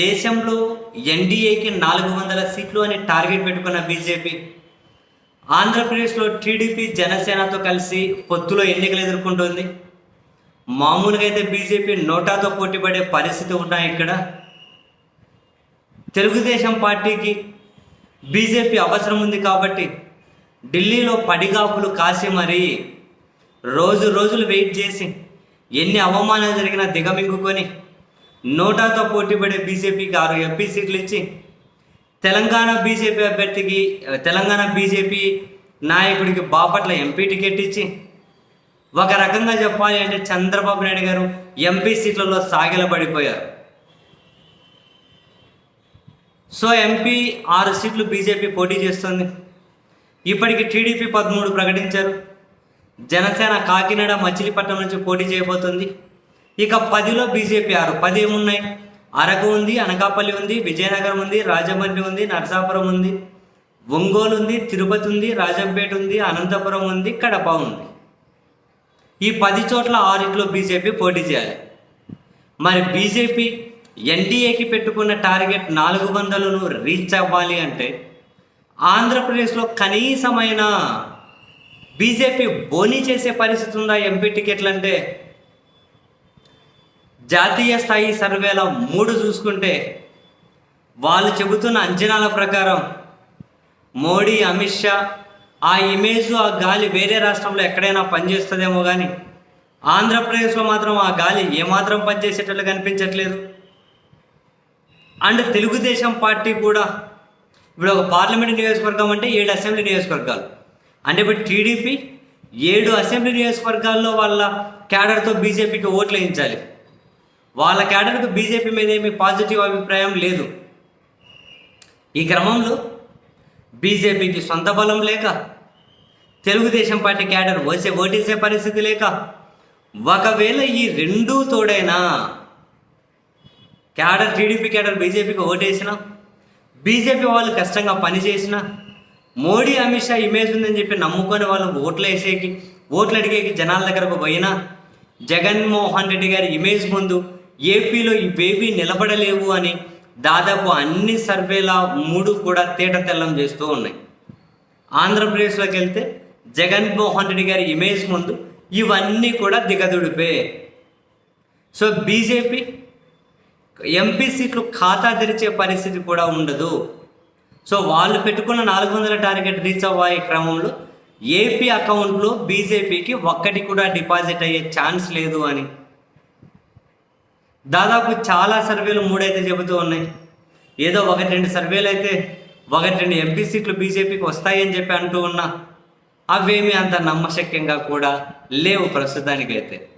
దేశంలో ఎన్డీఏకి నాలుగు వందల సీట్లు అని టార్గెట్ పెట్టుకున్న బీజేపీ ఆంధ్రప్రదేశ్లో టీడీపీ జనసేనతో కలిసి పొత్తులో ఎన్నికలు ఎదుర్కొంటుంది. మామూలుగా అయితే బీజేపీ నోటాతో పోటీపడే పరిస్థితి ఉన్నాయి ఇక్కడ. తెలుగుదేశం పార్టీకి బీజేపీ అవసరం ఉంది కాబట్టి ఢిల్లీలో పడిగాపులు కాసి మరీ రోజు రోజులు వెయిట్ చేసి ఎన్ని అవమానాలు జరిగినా దిగమింగుకొని నోటాతో పోటీపడే బీజేపీకి ఆరు ఎంపీ సీట్లు ఇచ్చి తెలంగాణ బీజేపీ అభ్యర్థికి తెలంగాణ బీజేపీ నాయకుడికి బాపట్ల ఎంపీ టికెట్ ఇచ్చి ఒక రకంగా చెప్పాలి అంటే చంద్రబాబు నాయుడు గారు ఎంపీ సీట్లలో సాగిలపడిపోయారు సో ఎంపీ ఆరు సీట్లు బీజేపీ పోటీ చేస్తుంది. ఇప్పటికి టీడీపీ పదమూడు ప్రకటించారు. జనసేన కాకినాడ మచిలీపట్నం నుంచి పోటీ చేయబోతుంది. ఇక పదిలో బీజేపీ ఆరు. పది ఏమున్నాయి? అరకు ఉంది అనకాపల్లి ఉంది విజయనగరం ఉంది రాజమండ్రి ఉంది నరసాపురం ఉంది. ఒంగోలు ఉంది తిరుపతి ఉంది రాజంపేట ఉంది అనంతపురం ఉంది కడప ఉంది. ఈ పది చోట్ల ఆరింట్లో బీజేపీ పోటీ చేయాలి. మరి బీజేపీ ఎన్డీఏకి పెట్టుకున్న టార్గెట్ నాలుగు వందలను రీచ్ అవ్వాలి అంటే ఆంధ్రప్రదేశ్లో కనీసమైన బీజేపీ బోనీ చేసే పరిస్థితి ఉందా? ఎంపీ టికెట్లు అంటే జాతీయ స్థాయి సర్వేల మూడు చూసుకుంటే వాళ్ళు చెబుతున్న అంచనాల ప్రకారం మోడీ అమిత్ షా ఆ ఇమేజ్ ఆ గాలి వేరే రాష్ట్రంలో ఎక్కడైనా పనిచేస్తుందేమో కానీ ఆంధ్రప్రదేశ్లో మాత్రం ఆ గాలి ఏమాత్రం పనిచేసేటట్లు కనిపించట్లేదు. అండ్ తెలుగుదేశం పార్టీ కూడా ఇప్పుడు ఒక పార్లమెంట్ నియోజకవర్గం అంటే ఏడు అసెంబ్లీ నియోజకవర్గాలు. అంటే ఇప్పుడు టీడీపీ ఏడు అసెంబ్లీ నియోజకవర్గాల్లో వాళ్ళ క్యాడర్తో బీజేపీకి ఓట్లు వేయించాలి. వాళ్ళ క్యాడర్కు బీజేపీ మీద ఏమీ పాజిటివ్ అభిప్రాయం లేదు. ఈ క్రమంలో బీజేపీకి సొంత బలం లేక తెలుగుదేశం పార్టీ క్యాడర్ వచ్చే ఓటేసే పరిస్థితి లేక ఒకవేళ ఈ రెండూ తోడైనా క్యాడర్ టీడీపీ క్యాడర్ బీజేపీకి ఓటేసిన బీజేపీ వాళ్ళు కష్టంగా పనిచేసిన మోడీ అమిత్ షా ఇమేజ్ ఉందని చెప్పి నమ్ముకొని వాళ్ళు ఓట్లు వేసేకి ఓట్లు అడిగేకి జనాల దగ్గరకు పోయినా జగన్మోహన్ రెడ్డి గారి ఇమేజ్ ముందు ఏపీలో ఇవేవీ నిలబడలేవు అని దాదాపు అన్ని సర్వేల మూడు కూడా తేట తెల్లం చేస్తూ ఉన్నాయి. ఆంధ్రప్రదేశ్లోకి వెళ్తే జగన్మోహన్ రెడ్డి గారి ఇమేజ్ ముందు ఇవన్నీ కూడా దిగదుడిపే. సో బీజేపీ ఎంపీ సీట్లు ఖాతా తెరిచే పరిస్థితి కూడా ఉండదు. సో వాళ్ళు పెట్టుకున్న నాలుగు వందల టార్గెట్ రీచ్ అవ్వే క్రమంలో ఏపీ అకౌంట్లో బీజేపీకి ఒక్కటి కూడా డిపాజిట్ అయ్యే ఛాన్స్ లేదు అని దాదాపు చాలా సర్వేలు మూడైతే చెబుతూ ఉన్నాయి. ఏదో ఒకటి రెండు సర్వేలు అయితే ఒకటి రెండు ఎంపీ సీట్లు బీజేపీకి వస్తాయని చెప్పి అంటూ ఉన్నా అవేమీ అంత నమ్మశక్యంగా కూడా లేవు ప్రస్తుతానికైతే.